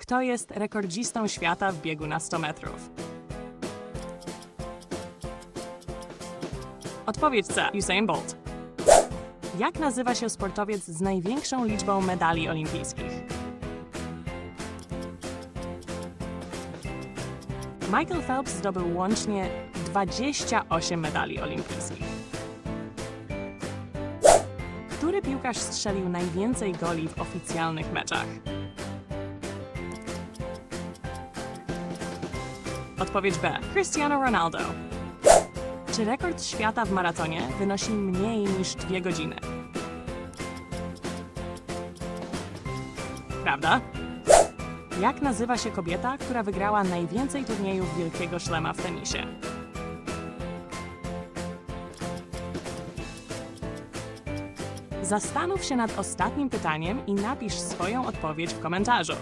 Kto jest rekordzistą świata w biegu na 100 metrów? Odpowiedź C. Usain Bolt. Jak nazywa się sportowiec z największą liczbą medali olimpijskich? Michael Phelps zdobył łącznie 28 medali olimpijskich. Który piłkarz strzelił najwięcej goli w oficjalnych meczach? Odpowiedź B. Cristiano Ronaldo. Czy rekord świata w maratonie wynosi mniej niż 2 godziny? Prawda? Jak nazywa się kobieta, która wygrała najwięcej turniejów Wielkiego Szlema w tenisie? Zastanów się nad ostatnim pytaniem i napisz swoją odpowiedź w komentarzu.